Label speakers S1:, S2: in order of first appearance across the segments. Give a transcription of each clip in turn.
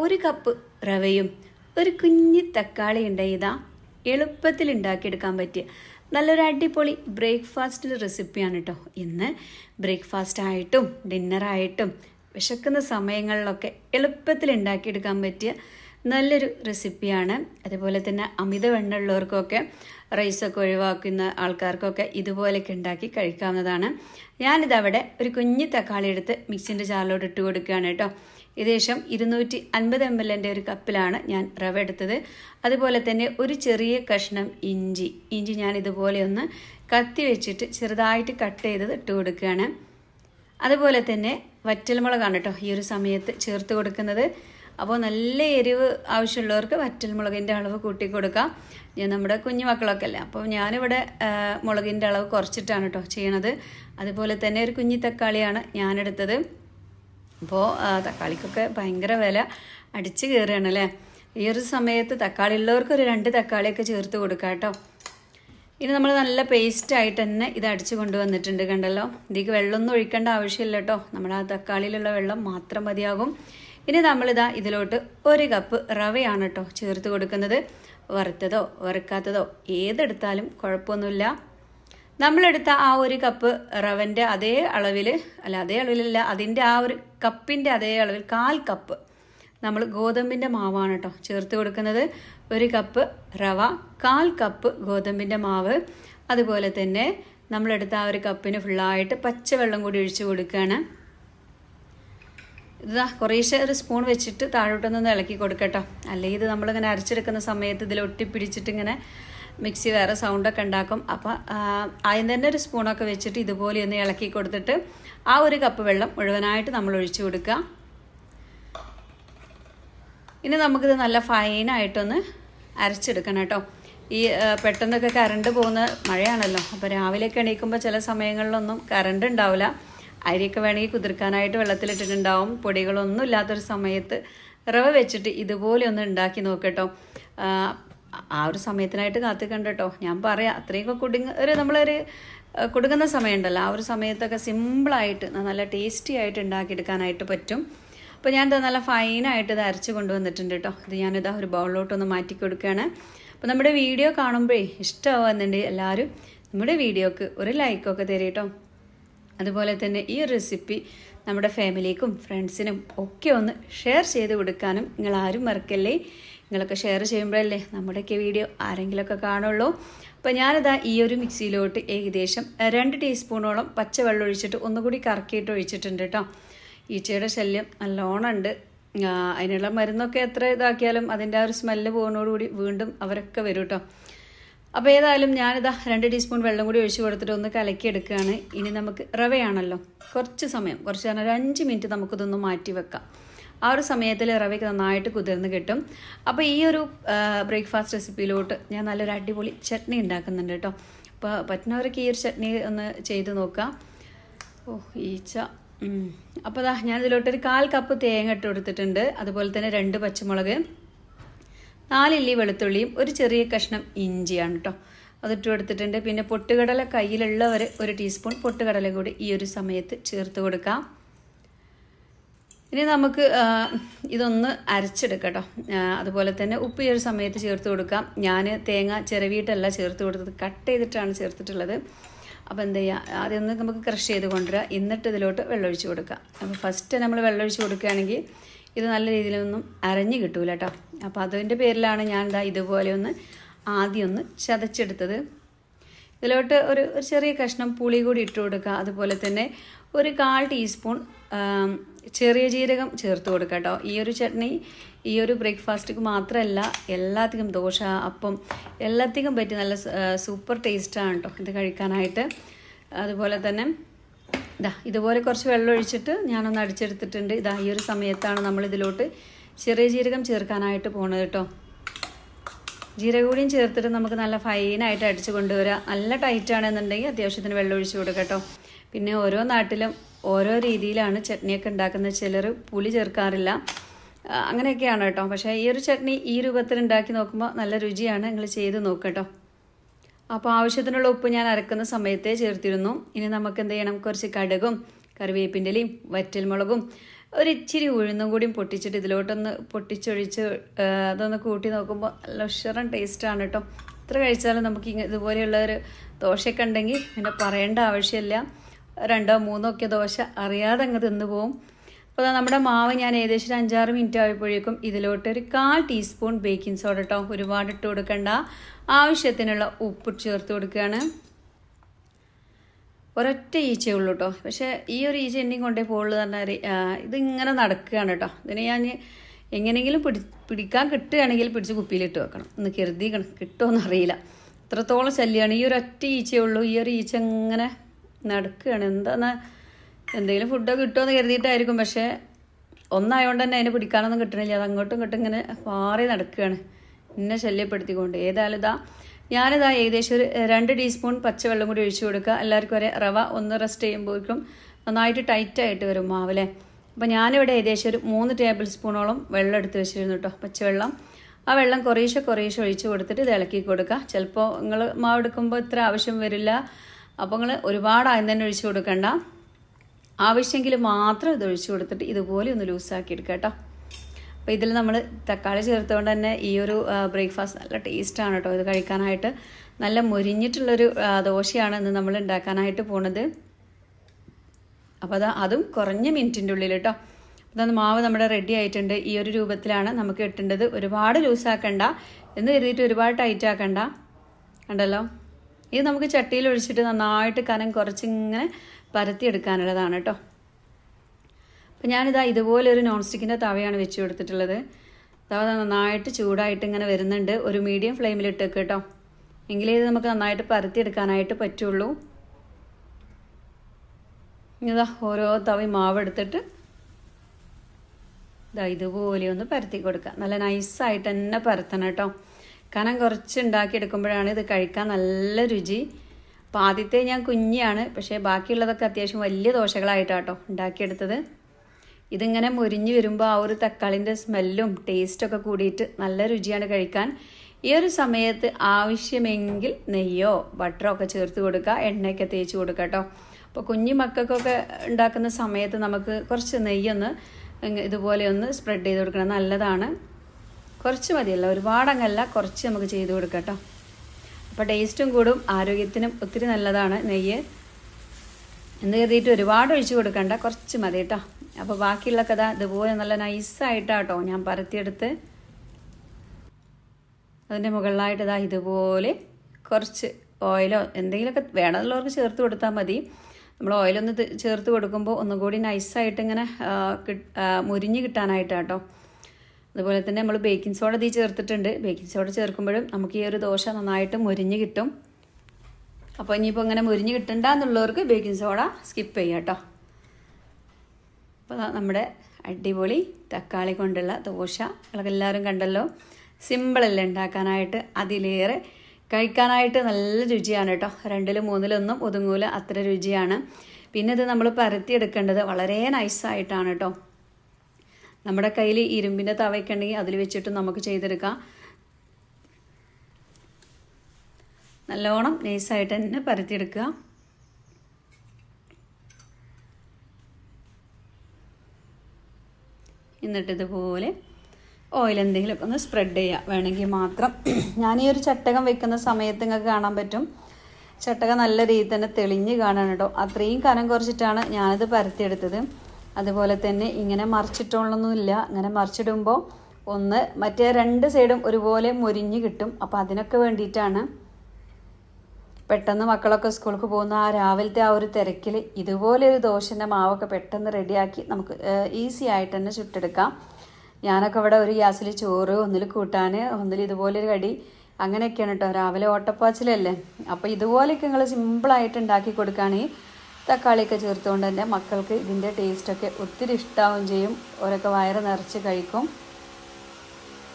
S1: ഒരു കപ്പ് റവയും ഒരു കുഞ്ഞി തക്കാളി ഉണ്ടായതാ എളുപ്പത്തിൽ ഉണ്ടാക്കിയെടുക്കാൻ പറ്റിയ നല്ലൊരു അടിപൊളി ബ്രേക്ക്ഫാസ്റ്റിൽ റെസിപ്പിയാണ് കേട്ടോ ഇന്ന് ബ്രേക്ക്ഫാസ്റ്റ് ആയിട്ടും ഡിന്നറായിട്ടും വിശക്കുന്ന സമയങ്ങളിലൊക്കെ എളുപ്പത്തിൽ ഉണ്ടാക്കിയെടുക്കാൻ പറ്റിയ നല്ലൊരു റെസിപ്പിയാണ് അതുപോലെ തന്നെ അമിത വെണ്ണുള്ളവർക്കൊക്കെ റൈസൊക്കെ ഒഴിവാക്കുന്ന ആൾക്കാർക്കൊക്കെ ഇതുപോലെയൊക്കെ ഉണ്ടാക്കി കഴിക്കാവുന്നതാണ് ഞാനിതവിടെ ഒരു കുഞ്ഞി തക്കാളി എടുത്ത് മിക്സിൻ്റെ ചാറിലോട്ട് ഇട്ട് കൊടുക്കുകയാണ് കേട്ടോ ഏകദേശം ഇരുന്നൂറ്റി അൻപത് എം എല്ലിൻ്റെ ഒരു കപ്പിലാണ് ഞാൻ റവ എടുത്തത് അതുപോലെ തന്നെ ഒരു ചെറിയ കഷ്ണം ഇഞ്ചി ഇഞ്ചി ഞാൻ ഇതുപോലെ ഒന്ന് കത്തി വെച്ചിട്ട് ചെറുതായിട്ട് കട്ട് ചെയ്തത് ഇട്ട് കൊടുക്കുകയാണ് അതുപോലെ തന്നെ വറ്റൽമുളകാണ് കേട്ടോ ഈ ഒരു സമയത്ത് ചേർത്ത് കൊടുക്കുന്നത് അപ്പോൾ നല്ല എരിവ് ആവശ്യമുള്ളവർക്ക് വറ്റൽമുളകിൻ്റെ അളവ് കൂട്ടി കൊടുക്കാം ഞാൻ നമ്മുടെ കുഞ്ഞു മക്കളൊക്കെ അല്ലേ അപ്പോൾ ഞാനിവിടെ മുളകിൻ്റെ അളവ് കുറച്ചിട്ടാണ് കേട്ടോ ചെയ്യണത് അതുപോലെ തന്നെ ഒരു കുഞ്ഞി തക്കാളിയാണ് ഞാനെടുത്തത് അപ്പോൾ തക്കാളിക്കൊക്കെ ഭയങ്കര വില അടിച്ച് കയറുകയാണ് അല്ലേ ഈ ഒരു സമയത്ത് തക്കാളി ഉള്ളവർക്ക് ഒരു രണ്ട് തക്കാളിയൊക്കെ ചേർത്ത് കൊടുക്കാം കേട്ടോ ഇനി നമ്മൾ നല്ല പേസ്റ്റ് ആയിട്ട് തന്നെ ഇത് അടിച്ച് കൊണ്ടുവന്നിട്ടുണ്ട് കണ്ടല്ലോ ഇതിലേക്ക് വെള്ളമൊന്നും ഒഴിക്കേണ്ട ആവശ്യമില്ല കേട്ടോ നമ്മൾ ആ തക്കാളിയിലുള്ള വെള്ളം മാത്രം മതിയാകും ഇനി നമ്മളിതാ ഇതിലോട്ട് ഒരു കപ്പ് റവയാണ് കേട്ടോ ചേർത്ത് കൊടുക്കുന്നത് വറുത്തതോ വറുക്കാത്തതോ ഏതെടുത്താലും കുഴപ്പമൊന്നുമില്ല നമ്മളെടുത്ത ആ ഒരു കപ്പ് റവൻ്റെ അതേ അളവിൽ അല്ല അതേ അളവിലല്ല അതിൻ്റെ ആ ഒരു കപ്പിൻ്റെ അതേ അളവിൽ കാൽ കപ്പ് നമ്മൾ ഗോതമ്പിൻ്റെ മാവാണ് കേട്ടോ ചേർത്ത് കൊടുക്കുന്നത് ഒരു കപ്പ് റവ കാൽ കപ്പ് ഗോതമ്പിൻ്റെ മാവ് അതുപോലെ തന്നെ നമ്മളെടുത്ത ആ ഒരു കപ്പിന് ഫുള്ളായിട്ട് പച്ചവെള്ളം കൂടി ഒഴിച്ചു കൊടുക്കുകയാണ് ഇതാ കുറേശ്ശെ ഒരു സ്പൂൺ വെച്ചിട്ട് താഴോട്ടൊന്നൊന്ന് ഇളക്കി കൊടുക്കട്ടോ അല്ലെങ്കിൽ ഇത് നമ്മളിങ്ങനെ അരച്ചെടുക്കുന്ന സമയത്ത് ഇതിൽ ഒട്ടിപ്പിടിച്ചിട്ടിങ്ങനെ ഇങ്ങനെ മിക്സി വേറെ സൗണ്ടൊക്കെ ഉണ്ടാക്കും അപ്പോൾ ആദ്യം തന്നെ ഒരു സ്പൂണൊക്കെ വെച്ചിട്ട് ഇതുപോലെ ഒന്ന് ഇളക്കി കൊടുത്തിട്ട് ആ ഒരു കപ്പ് വെള്ളം മുഴുവനായിട്ട് നമ്മൾ ഒഴിച്ചു കൊടുക്കുക ഇനി നമുക്കിത് നല്ല ഫൈനായിട്ടൊന്ന് അരച്ചെടുക്കണം കേട്ടോ ഈ പെട്ടെന്നൊക്കെ കറണ്ട് പോകുന്ന മഴയാണല്ലോ അപ്പോൾ രാവിലെയൊക്കെ എണീക്കുമ്പോൾ ചില സമയങ്ങളിലൊന്നും കറണ്ട് ഉണ്ടാവില്ല അരിയൊക്കെ വേണമെങ്കിൽ കുതിർക്കാനായിട്ട് വെള്ളത്തിലിട്ടിട്ടുണ്ടാവും പൊടികളൊന്നും ഇല്ലാത്തൊരു സമയത്ത് റവ വെച്ചിട്ട് ഇതുപോലെ ഒന്ന് ഉണ്ടാക്കി നോക്കട്ടോ ആ ഒരു സമയത്തിനായിട്ട് കാത്തിക്കണ്ട കേട്ടോ ഞാൻ പറയാം അത്രയൊക്കെ കുടുങ്ങ ഒരു നമ്മളൊരു കൊടുക്കുന്ന സമയമുണ്ടല്ലോ ആ ഒരു സമയത്തൊക്കെ സിമ്പിളായിട്ട് നല്ല ടേസ്റ്റി ആയിട്ട് ഉണ്ടാക്കിയെടുക്കാനായിട്ട് പറ്റും അപ്പോൾ ഞാൻ ഇത് നല്ല ഫൈനായിട്ട് ഇത് അരച്ച് കൊണ്ടുവന്നിട്ടുണ്ട് കേട്ടോ ഇത് ഞാനിതാ ഒരു ബൗളിലോട്ടൊന്ന് മാറ്റി കൊടുക്കുകയാണ് അപ്പോൾ നമ്മുടെ വീഡിയോ കാണുമ്പോഴേ ഇഷ്ടമാവുന്നുണ്ടെങ്കിൽ എല്ലാവരും നമ്മുടെ വീഡിയോക്ക് ഒരു ലൈക്കൊക്കെ തരും കേട്ടോ അതുപോലെ തന്നെ ഈ റെസിപ്പി നമ്മുടെ ഫാമിലിക്കും ഫ്രണ്ട്സിനും ഒക്കെ ഒന്ന് ഷെയർ ചെയ്ത് കൊടുക്കാനും നിങ്ങൾ ആരും മറക്കല്ലേ നിങ്ങളൊക്കെ ഷെയർ ചെയ്യുമ്പോഴല്ലേ നമ്മുടെയൊക്കെ വീഡിയോ ആരെങ്കിലുമൊക്കെ കാണുള്ളൂ അപ്പോൾ ഞാനിതാ ഈ ഒരു മിക്സിയിലോട്ട് ഏകദേശം രണ്ട് ടീസ്പൂണോളം പച്ചവെള്ളം ഒഴിച്ചിട്ട് ഒന്നുകൂടി കറക്കിയിട്ട് ഒഴിച്ചിട്ടുണ്ട് കേട്ടോ ഈച്ചയുടെ ശല്യം നല്ലോണം ഉണ്ട് അതിനുള്ള മരുന്നൊക്കെ എത്ര ഇതാക്കിയാലും അതിൻ്റെ ആ ഒരു സ്മെല്ല് പോകുന്നതോടുകൂടി വീണ്ടും അവരൊക്കെ വരും കേട്ടോ അപ്പോൾ ഏതായാലും ഞാനിതാ രണ്ട് ടീസ്പൂൺ വെള്ളം കൂടി ഒഴിച്ച് കൊടുത്തിട്ട് ഒന്ന് കലക്കിയെടുക്കുകയാണ് ഇനി നമുക്ക് റവയാണല്ലോ കുറച്ച് സമയം കുറച്ച് നേരം ഒരു അഞ്ച് മിനിറ്റ് നമുക്കിതൊന്ന് മാറ്റി വെക്കാം ആ ഒരു സമയത്തിൽ റവയ്ക്ക് നന്നായിട്ട് കുതിർന്ന് കിട്ടും അപ്പോൾ ഈ ഒരു ബ്രേക്ക്ഫാസ്റ്റ് റെസിപ്പിയിലോട്ട് ഞാൻ നല്ലൊരു അടിപൊളി ചട്നി ഉണ്ടാക്കുന്നുണ്ട് കേട്ടോ അപ്പോൾ പറ്റുന്നവർക്ക് ഈ ഒരു ചട്നി ഒന്ന് ചെയ്ത് നോക്കാം ഓ ഈച്ച അപ്പോൾ അതാ ഇതിലോട്ടൊരു കാൽ കപ്പ് തേങ്ങ ഇട്ട് കൊടുത്തിട്ടുണ്ട് അതുപോലെ തന്നെ രണ്ട് പച്ചമുളക് നാലില്ലി വെളുത്തുള്ളിയും ഒരു ചെറിയ കഷ്ണം ഇഞ്ചിയാണ് കേട്ടോ അതിട്ട് കൊടുത്തിട്ടുണ്ട് പിന്നെ പൊട്ടുകടല കയ്യിലുള്ളവർ ഒരു ടീസ്പൂൺ പൊട്ടുകടല കൂടി ഈ ഒരു സമയത്ത് ചേർത്ത് കൊടുക്കാം ഇനി നമുക്ക് ഇതൊന്ന് അരച്ചെടുക്കട്ടോ അതുപോലെ തന്നെ ഉപ്പ് ഈ ഒരു സമയത്ത് ചേർത്ത് കൊടുക്കാം ഞാൻ തേങ്ങ ചിരവിയിട്ടല്ല ചേർത്ത് കൊടുത്തത് കട്ട് ചെയ്തിട്ടാണ് ചേർത്തിട്ടുള്ളത് അപ്പോൾ എന്ത് ചെയ്യുക ആദ്യം ഒന്ന് നമുക്ക് ക്രഷ് ചെയ്ത് കൊണ്ടുവരാം എന്നിട്ട് ഇതിലോട്ട് വെള്ളമൊഴിച്ച് കൊടുക്കാം അപ്പോൾ ഫസ്റ്റ് നമ്മൾ വെള്ളമൊഴിച്ച് കൊടുക്കുകയാണെങ്കിൽ ഇത് നല്ല രീതിയിലൊന്നും അരഞ്ഞ് കിട്ടൂല കേട്ടോ അപ്പോൾ അതിൻ്റെ പേരിലാണ് ഞാൻ ഇതാ ഇതുപോലെ ഒന്ന് ആദ്യം ഒന്ന് ചതച്ചെടുത്തത് ഇതിലോട്ട് ഒരു ചെറിയ കഷ്ണം പുളി കൂടി ഇട്ട് കൊടുക്കുക അതുപോലെ തന്നെ ഒരു കാൽ ടീസ്പൂൺ ചെറിയ ജീരകം ചേർത്ത് കൊടുക്കാം കേട്ടോ ഈ ഒരു ചട്നി ഈ ഒരു ബ്രേക്ക്ഫാസ്റ്റിക്ക് മാത്രമല്ല എല്ലാത്തിനും ദോശ അപ്പം എല്ലാത്തിനും പറ്റി നല്ല സൂപ്പർ ടേസ്റ്റാണ് കേട്ടോ ഇത് കഴിക്കാനായിട്ട് അതുപോലെ തന്നെ ഇതാ ഇതുപോലെ കുറച്ച് വെള്ളം ഒഴിച്ചിട്ട് ഞാനൊന്ന് അടിച്ചെടുത്തിട്ടുണ്ട് ഇതാ ഈ ഒരു സമയത്താണ് നമ്മൾ ചെറിയ ജീരകം ചേർക്കാനായിട്ട് പോണത് കേട്ടോ ജീരകൂടിയും ചേർത്തിട്ട് നമുക്ക് നല്ല ഫൈനായിട്ട് അടിച്ച് കൊണ്ടുവരാം നല്ല ടൈറ്റാണെന്നുണ്ടെങ്കിൽ അത്യാവശ്യത്തിന് വെള്ളം ഒഴിച്ച് കൊടുക്കാം കേട്ടോ പിന്നെ ഓരോ നാട്ടിലും ഓരോ രീതിയിലാണ് ചട്നിയൊക്കെ ഉണ്ടാക്കുന്നത് ചിലർ പുളി ചേർക്കാറില്ല അങ്ങനെയൊക്കെയാണ് കേട്ടോ പക്ഷേ ഈ ഒരു ചട്നി ഈ രൂപത്തിൽ ഉണ്ടാക്കി നോക്കുമ്പോൾ നല്ല രുചിയാണ് നിങ്ങൾ ചെയ്ത് നോക്കട്ടോ അപ്പോൾ ആവശ്യത്തിനുള്ള ഉപ്പ് ഞാൻ അരക്കുന്ന സമയത്തേ ചേർത്തിരുന്നു ഇനി നമുക്ക് എന്ത് ചെയ്യണം കുറച്ച് കടുകും കറിവേപ്പിൻ്റെലയും വറ്റൽമുളകും ഒരു ഇച്ചിരി ഉഴുന്നും കൂടിയും പൊട്ടിച്ചിട്ട് ഇതിലോട്ടൊന്ന് പൊട്ടിച്ചൊഴിച്ച് അതൊന്ന് കൂട്ടി നോക്കുമ്പോൾ നല്ല ഉഷറൻ ടേസ്റ്റാണ് കേട്ടോ ഇത്ര കഴിച്ചാലും നമുക്ക് ഇതുപോലെയുള്ള ഒരു ദോശയൊക്കെ ഉണ്ടെങ്കിൽ പിന്നെ പറയേണ്ട ആവശ്യമില്ല രണ്ടോ മൂന്നോ ഒക്കെ ദോശ അറിയാതെ അങ്ങ് തിന്നു പോവും അപ്പോൾ നമ്മുടെ മാവ് ഞാൻ ഏകദേശം ഒരു അഞ്ചാറ് മിനിറ്റ് ആയപ്പോഴേക്കും ഇതിലോട്ട് ഒരു കാൽ ടീസ്പൂൺ ബേക്കിംഗ് സോഡ കേട്ടോ ഒരുപാട് ഇട്ട് കൊടുക്കണ്ട ആവശ്യത്തിനുള്ള ഉപ്പ് ചേർത്ത് കൊടുക്കുകയാണ് ഒരൊറ്റ ഉള്ളൂ കേട്ടോ പക്ഷേ ഈ ഒരു ഈച്ച എന്നെയും കൊണ്ടേ പോകുള്ളൂ പറഞ്ഞാൽ ഇതിങ്ങനെ നടക്കുകയാണ് കേട്ടോ ഇതിനെ ഞാൻ എങ്ങനെയെങ്കിലും പിടി പിടിക്കാൻ കിട്ടുകയാണെങ്കിൽ പിടിച്ച് കുപ്പിയിലിട്ട് വെക്കണം ഒന്ന് കരുതി കിട്ടുമോ എന്നറിയില്ല അത്രത്തോളം ശല്യമാണ് ഈ ഒരൊറ്റ ഈച്ചയേ ഉള്ളൂ ഈ ഒരു ഈച്ച ഇങ്ങനെ നടക്കുകയാണ് എന്താന്ന് എന്തെങ്കിലും ഫുഡൊക്കെ കിട്ടുമെന്ന് കരുതിയിട്ടായിരിക്കും പക്ഷേ ഒന്നായതുകൊണ്ട് തന്നെ അതിനെ പിടിക്കാനൊന്നും കിട്ടണില്ല അത് അങ്ങോട്ടും ഇങ്ങോട്ടും ഇങ്ങനെ മാറി നടക്കുകയാണ് എന്നെ ശല്യപ്പെടുത്തിക്കൊണ്ട് ഏതായാലും ഇതാ ഞാനിതാ ഏകദേശം ഒരു രണ്ട് ടീസ്പൂൺ പച്ചവെള്ളം കൂടി ഒഴിച്ചു കൊടുക്കുക എല്ലാവർക്കും ഒരേ റവ ഒന്ന് റെസ്റ്റ് ചെയ്യുമ്പോഴേക്കും നന്നായിട്ട് ടൈറ്റായിട്ട് വരും മാവിലെ അപ്പോൾ ഞാനിവിടെ ഏകദേശം ഒരു മൂന്ന് ടേബിൾ സ്പൂണോളം വെള്ളം എടുത്ത് വെച്ചിരുന്നു കേട്ടോ പച്ചവെള്ളം ആ വെള്ളം കുറേശ്ശെ കുറേശ്ശെ ഒഴിച്ച് കൊടുത്തിട്ട് ഇത് ഇളക്കി കൊടുക്കുക ചിലപ്പോൾ നിങ്ങൾ മാവ് എടുക്കുമ്പോൾ ഇത്ര ആവശ്യം വരില്ല അപ്പോൾ നിങ്ങൾ ഒരുപാട് ആദ്യം തന്നെ ഒഴിച്ചു കൊടുക്കണ്ട ആവശ്യമെങ്കിൽ മാത്രം ഇത് ഒഴിച്ചു കൊടുത്തിട്ട് ഇതുപോലെ ഒന്ന് ലൂസാക്കി എടുക്കുക കേട്ടോ അപ്പോൾ ഇതിൽ നമ്മൾ തക്കാളി ചേർത്തുകൊണ്ട് തന്നെ ഈ ഒരു ബ്രേക്ക്ഫാസ്റ്റ് നല്ല ടേസ്റ്റാണ് കേട്ടോ ഇത് കഴിക്കാനായിട്ട് നല്ല മുരിഞ്ഞിട്ടുള്ളൊരു ദോശയാണ് ഇന്ന് നമ്മൾ ഉണ്ടാക്കാനായിട്ട് പോണത് അപ്പോൾ അത് അതും കുറഞ്ഞ മിനിറ്റിൻ്റെ ഉള്ളിൽ കേട്ടോ അപ്പം മാവ് നമ്മുടെ റെഡി ആയിട്ടുണ്ട് ഈ ഒരു രൂപത്തിലാണ് നമുക്ക് കിട്ടേണ്ടത് ഒരുപാട് ലൂസാക്കണ്ട എന്ന് കരുതിയിട്ട് ഒരുപാട് ടൈറ്റ് ആക്കണ്ട കണ്ടല്ലോ ഇത് നമുക്ക് ചട്ടിയിൽ ഒഴിച്ചിട്ട് നന്നായിട്ട് കനം കുറച്ചിങ്ങനെ പരത്തിയെടുക്കാനുള്ളതാണ് കേട്ടോ അപ്പം ഞാനിതാ ഇതുപോലെ ഒരു നോൺ സ്റ്റിക്കിൻ്റെ തവയാണ് വെച്ച് കൊടുത്തിട്ടുള്ളത് തവ നന്നായിട്ട് ചൂടായിട്ട് ഇങ്ങനെ വരുന്നുണ്ട് ഒരു മീഡിയം ഫ്ലെയിമിൽ ഫ്ലെയിമിലിട്ടേക്ക് കേട്ടോ എങ്കിലേ ഇത് നമുക്ക് നന്നായിട്ട് പരത്തിയെടുക്കാനായിട്ട് പറ്റുള്ളൂ ഇതാ ഓരോ തവി മാവ് എടുത്തിട്ട് ഇതാ ഇതുപോലെ ഒന്ന് പരത്തി കൊടുക്കുക നല്ല നൈസായിട്ട് തന്നെ പരത്തണം കേട്ടോ കനം കുറച്ച് ഉണ്ടാക്കിയെടുക്കുമ്പോഴാണ് ഇത് കഴിക്കാൻ നല്ല രുചി അപ്പോൾ ആദ്യത്തെ ഞാൻ കുഞ്ഞിയാണ് പക്ഷേ ബാക്കിയുള്ളതൊക്കെ അത്യാവശ്യം വലിയ ദോശകളായിട്ടാട്ടോ ഉണ്ടാക്കിയെടുത്തത് ഇതിങ്ങനെ മുരിഞ്ഞ് വരുമ്പോൾ ആ ഒരു തക്കാളിൻ്റെ സ്മെല്ലും ടേസ്റ്റൊക്കെ കൂടിയിട്ട് നല്ല രുചിയാണ് കഴിക്കാൻ ഈ ഒരു സമയത്ത് ആവശ്യമെങ്കിൽ നെയ്യോ ബട്ടറോ ഒക്കെ ചേർത്ത് കൊടുക്കുക എണ്ണയൊക്കെ തേച്ച് കൊടുക്കുക കേട്ടോ അപ്പോൾ കുഞ്ഞു മക്കൾക്കൊക്കെ ഉണ്ടാക്കുന്ന സമയത്ത് നമുക്ക് കുറച്ച് നെയ്യൊന്ന് ഇതുപോലെ ഒന്ന് സ്പ്രെഡ് ചെയ്ത് കൊടുക്കണം നല്ലതാണ് കുറച്ച് മതിയല്ല ഒരുപാടങ്ങല്ല കുറച്ച് നമുക്ക് ചെയ്ത് കൊടുക്കട്ടോ അപ്പം ടേസ്റ്റും കൂടും ആരോഗ്യത്തിനും ഒത്തിരി നല്ലതാണ് നെയ്യ് എന്ന് കരുതിയിട്ട് ഒരുപാട് ഒഴിച്ചു കൊടുക്കണ്ട കുറച്ച് മതി കേട്ടോ അപ്പോൾ ബാക്കിയുള്ള കഥ ഇതുപോലെ നല്ല നൈസായിട്ടാട്ടോ ഞാൻ പരത്തിയെടുത്ത് അതിൻ്റെ മുകളിലായിട്ട് ഇതാ ഇതുപോലെ കുറച്ച് ഓയിലോ എന്തെങ്കിലുമൊക്കെ വേണമെന്നുള്ളവർക്ക് ചേർത്ത് കൊടുത്താൽ മതി നമ്മൾ ഓയിലൊന്ന് ചേർത്ത് കൊടുക്കുമ്പോൾ ഒന്നുകൂടി നൈസായിട്ട് ഇങ്ങനെ മുരിഞ്ഞ് കിട്ടാനായിട്ടാട്ടോ അതുപോലെ തന്നെ നമ്മൾ ബേക്കിംഗ് സോഡ തീ ചേർത്തിട്ടുണ്ട് ബേക്കിംഗ് സോഡ ചേർക്കുമ്പോഴും നമുക്ക് ഈ ഒരു ദോശ നന്നായിട്ട് മുരിഞ്ഞ് കിട്ടും അപ്പോൾ ഇനിയിപ്പോൾ ഇങ്ങനെ മുരിഞ്ഞ് കിട്ടണ്ട എന്നുള്ളവർക്ക് ബേക്കിംഗ് സോഡ സ്കിപ്പ് ചെയ്യാം കേട്ടോ അപ്പോൾ നമ്മുടെ അടിപൊളി തക്കാളി കൊണ്ടുള്ള ദോശ എല്ലാവരും കണ്ടല്ലോ സിമ്പിളല്ലേ ഉണ്ടാക്കാനായിട്ട് അതിലേറെ കഴിക്കാനായിട്ട് നല്ല രുചിയാണ് കേട്ടോ രണ്ടിലും മൂന്നിലൊന്നും ഒതുങ്ങൂല അത്ര രുചിയാണ് പിന്നെ ഇത് നമ്മൾ പരത്തിയെടുക്കേണ്ടത് വളരെ നൈസായിട്ടാണ് കേട്ടോ നമ്മുടെ കയ്യിൽ ഇരുമ്പിൻ്റെ തവയൊക്കെ ഉണ്ടെങ്കിൽ അതിൽ വെച്ചിട്ട് നമുക്ക് ചെയ്തെടുക്കാം നല്ലോണം നൈസായിട്ട് തന്നെ പരത്തിയെടുക്കുക എന്നിട്ട് ഇതുപോലെ ഓയിൽ എന്തെങ്കിലും ഒന്ന് സ്പ്രെഡ് ചെയ്യുക വേണമെങ്കിൽ മാത്രം ഞാൻ ഈ ഒരു ചട്ടകം വെക്കുന്ന സമയത്ത് നിങ്ങൾക്ക് കാണാൻ പറ്റും ചട്ടകം നല്ല രീതിയിൽ തന്നെ തെളിഞ്ഞ് കാണാൻ കേട്ടോ അത്രയും കനം കുറച്ചിട്ടാണ് ഞാനിത് പരത്തിയെടുത്തത് അതുപോലെ തന്നെ ഇങ്ങനെ മറിച്ചിട്ടുള്ളൊന്നുമില്ല അങ്ങനെ മറിച്ചിടുമ്പോൾ ഒന്ന് മറ്റേ രണ്ട് സൈഡും ഒരുപോലെ മുരിഞ്ഞ് കിട്ടും അപ്പോൾ അതിനൊക്കെ വേണ്ടിയിട്ടാണ് പെട്ടെന്ന് മക്കളൊക്കെ സ്കൂൾക്ക് പോകുന്ന ആ രാവിലത്തെ ആ ഒരു തിരക്കിൽ ഇതുപോലെ ഒരു ദോശൻ്റെ മാവൊക്കെ പെട്ടെന്ന് റെഡിയാക്കി നമുക്ക് ഈസി ആയിട്ട് തന്നെ ചുട്ടെടുക്കാം ഞാനൊക്കെ ഇവിടെ ഒരു ഗ്യാസിൽ ചോറ് ഒന്നിൽ കൂട്ടാൻ ഒന്നിൽ ഇതുപോലെ ഒരു കടി അങ്ങനെയൊക്കെയാണ് കേട്ടോ രാവിലെ ഓട്ടപ്പാച്ചിലല്ലേ അപ്പോൾ ഇതുപോലെയൊക്കെ നിങ്ങൾ സിമ്പിളായിട്ട് ഉണ്ടാക്കി കൊടുക്കുകയാണെങ്കിൽ തക്കാളിയൊക്കെ ചേർത്തുകൊണ്ട് തന്നെ മക്കൾക്ക് ഇതിൻ്റെ ടേസ്റ്റൊക്കെ ഒത്തിരി ഇഷ്ടാവും ചെയ്യും ഓരൊക്കെ വയറ് നിറച്ച് കഴിക്കും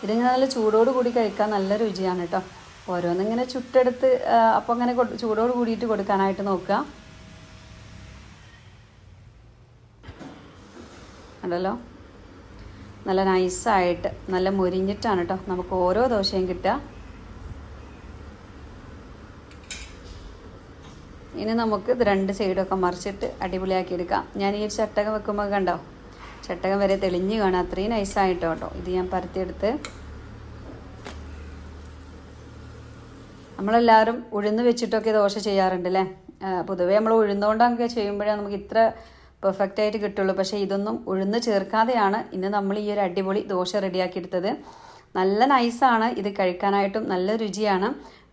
S1: ഇതിങ്ങനെ നല്ല ചൂടോട് കൂടി കഴിക്കാൻ നല്ല രുചിയാണ് കേട്ടോ ഓരോന്നിങ്ങനെ ചുട്ടെടുത്ത് അപ്പോൾ അങ്ങനെ ചൂടോട് കൂടിയിട്ട് കൊടുക്കാനായിട്ട് നോക്കുക ഉണ്ടല്ലോ നല്ല നൈസായിട്ട് നല്ല മുരിഞ്ഞിട്ടാണ് കേട്ടോ നമുക്ക് ഓരോ ദോശയും കിട്ടുക ഇനി നമുക്ക് ഇത് രണ്ട് സൈഡൊക്കെ മറിച്ചിട്ട് അടിപൊളിയാക്കി എടുക്കാം ഞാൻ ഈ ചട്ടകം വെക്കുമ്പോൾ കണ്ടോ ചട്ടകം വരെ തെളിഞ്ഞ് കാണാം അത്രയും നൈസായിട്ടോ കേട്ടോ ഇത് ഞാൻ പരത്തിയെടുത്ത് നമ്മളെല്ലാവരും ഉഴുന്ന് വെച്ചിട്ടൊക്കെ ദോശ ചെയ്യാറുണ്ട് അല്ലേ പൊതുവേ നമ്മൾ ഉഴുന്നുകൊണ്ടൊക്കെ ചെയ്യുമ്പോഴേ നമുക്ക് ഇത്ര പെർഫെക്റ്റ് ആയിട്ട് കിട്ടുള്ളൂ പക്ഷേ ഇതൊന്നും ഉഴുന്ന് ചേർക്കാതെയാണ് ഇന്ന് നമ്മൾ ഈ ഒരു അടിപൊളി ദോശ റെഡിയാക്കി എടുത്തത് നല്ല നൈസാണ് ഇത് കഴിക്കാനായിട്ടും നല്ല രുചിയാണ്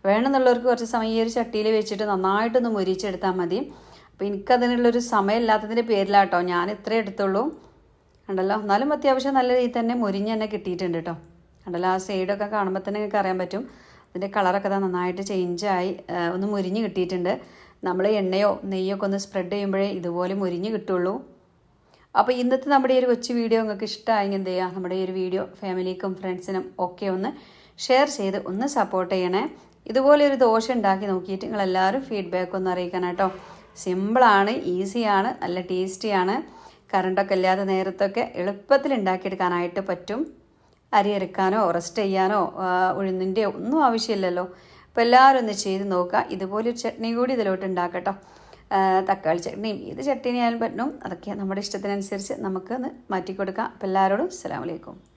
S1: വേണമെന്നുള്ളവർക്ക് കുറച്ച് സമയം ഈ ഒരു ചട്ടിയിൽ വെച്ചിട്ട് നന്നായിട്ടൊന്ന് മുരിച്ചെടുത്താൽ മതി അപ്പോൾ എനിക്കതിനുള്ളൊരു സമയമില്ലാത്തതിൻ്റെ പേരിലാട്ടോ ഞാൻ ഇത്രേ എടുത്തുള്ളൂ ഉണ്ടല്ലോ എന്നാലും അത്യാവശ്യം നല്ല രീതിയിൽ തന്നെ മുരിഞ്ഞ് തന്നെ കിട്ടിയിട്ടുണ്ട് കേട്ടോ ഉണ്ടല്ലോ ആ സൈഡൊക്കെ കാണുമ്പോൾ തന്നെ നിങ്ങൾക്ക് അറിയാൻ പറ്റും അതിൻ്റെ കളറൊക്കെ തന്നെ നന്നായിട്ട് ചേഞ്ചായി ഒന്ന് മുരിഞ്ഞ് കിട്ടിയിട്ടുണ്ട് നമ്മൾ എണ്ണയോ നെയ്യൊക്കെ ഒന്ന് സ്പ്രെഡ് ചെയ്യുമ്പോഴേ ഇതുപോലെ മുരിഞ്ഞ് കിട്ടുള്ളൂ അപ്പോൾ ഇന്നത്തെ നമ്മുടെ ഈ ഒരു കൊച്ചു വീഡിയോ നിങ്ങൾക്ക് ഇഷ്ടമായെങ്കിൽ എന്ത് ചെയ്യുക നമ്മുടെ ഈ ഒരു വീഡിയോ ഫാമിലിക്കും ഫ്രണ്ട്സിനും ഒക്കെ ഒന്ന് ഷെയർ ചെയ്ത് ഒന്ന് സപ്പോർട്ട് ചെയ്യണേ ഇതുപോലെ ഒരു ദോശ ഉണ്ടാക്കി നോക്കിയിട്ട് നിങ്ങൾ എല്ലാവരും ഫീഡ്ബാക്ക് ഒന്ന് അറിയിക്കണം കേട്ടോ സിമ്പിളാണ് ഈസിയാണ് നല്ല ടേസ്റ്റിയാണ് കറണ്ടൊക്കെ ഇല്ലാത്ത നേരത്തൊക്കെ എളുപ്പത്തിൽ ഉണ്ടാക്കിയെടുക്കാനായിട്ട് പറ്റും അരി അരക്കാനോ റെസ്റ്റ് ചെയ്യാനോ ഉഴുന്നിൻ്റെയോ ഒന്നും ആവശ്യമില്ലല്ലോ അപ്പോൾ എല്ലാവരും ഒന്ന് ചെയ്ത് നോക്കുക ഇതുപോലൊരു ചട്നി കൂടി ഇതിലോട്ട് ഉണ്ടാക്കട്ടോ തക്കാളി ചട്നിയും ഏത് ചട്നിയായാലും പറ്റും അതൊക്കെ നമ്മുടെ ഇഷ്ടത്തിനനുസരിച്ച് നമുക്ക് മാറ്റി കൊടുക്കാം അപ്പോൾ എല്ലാവരോടും അസ്സാം വലൈക്കും